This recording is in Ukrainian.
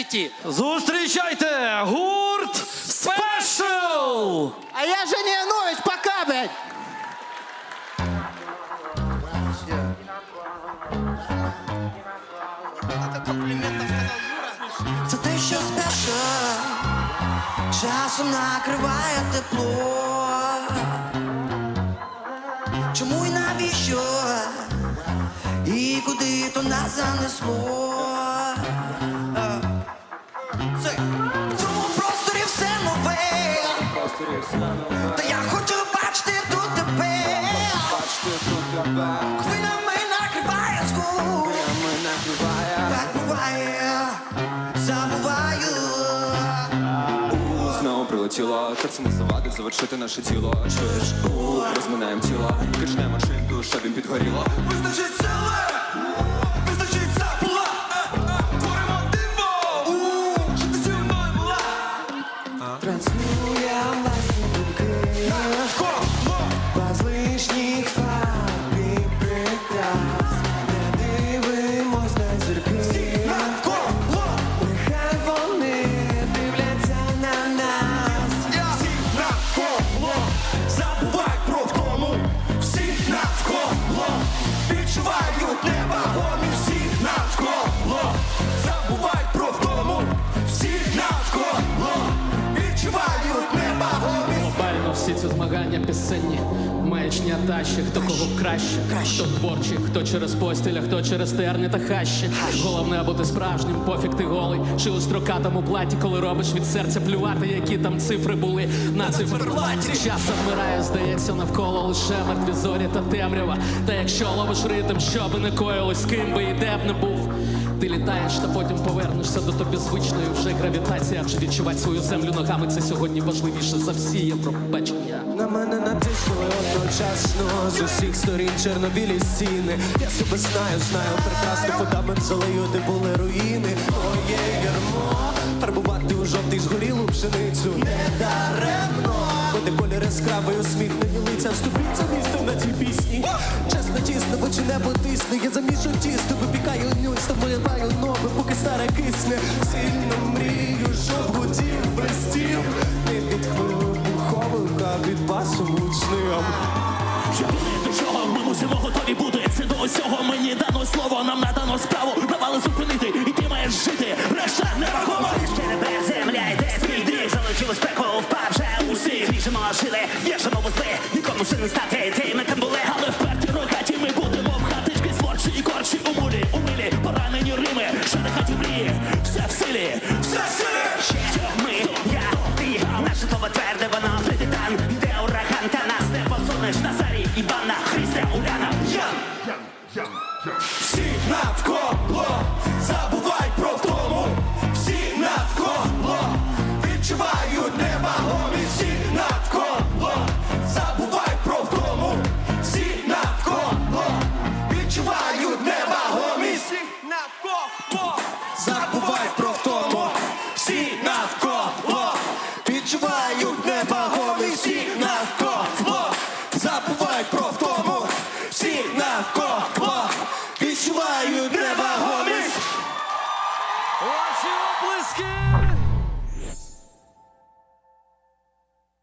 Сіті. Зустрічайте гурт Спешл! А я Женя Янович, пока, блядь! Це те, що спеша, часом накриває тепло. Чому і навіщо? І куди то нас занесло? Це в цьому просторі все нове. Та я хочу бачити тут тебе. Хвилями накриває звук. Так буває, забуваю. Знову прилетіло, це завадить завершити наше тіло. Чуєш, у розминаємо тіло, кишнемо шинку, щоб їм підгоріло. Вистачить сили, відчувають невагомі всі навколо. Ці змагання пісенні. Маячня тащі, хто кого краще, хто творчий, хто через постіль, а хто через терни та хащі. Головне бути справжнім, пофіг ти голий. Чи у строкатому платі, коли робиш від серця плювати, які там цифри були на циферблаті. Час завмирає, здається, навколо лише мертві зорі та темрява. Та якщо ловиш ритм, що би не коїлось, ким би і де б не був. Ти літаєш, та потім повернешся до тобі звичної вже гравітація. Адже відчувати свою землю ногами це сьогодні важливіше за всі Євробачення. На мене натиснули одночасно з усіх сторін чорнобілі стіни. Я себе знаю, знаю прекрасно фундамент залию, де були руїни. Моє ярмо фарбувати у жовтий згорілу пшеницю не даремно. Буде колір яскравий, усміхнені лиця, вступіться місто на цій пісні. Очі небо тисне. Я замішу тісто, випікаю та маю нове, поки старе кисне. Сильно мрію, щоб гудів, блистів. Не від хвилю пухових, а від басу гучним. Щоб мусимо готові бути. Це до усього мені дано слово, нам надано справу. Навали зупинити, і ти маєш жити. Решта невагома. Ще не без земля, йде свій дріг. Залетіло спеку, впав вже усіх. Ріжемо жили, в'яжемо вузли. Нікому ще не стати тими, ким були. Jesteś na serii i banach.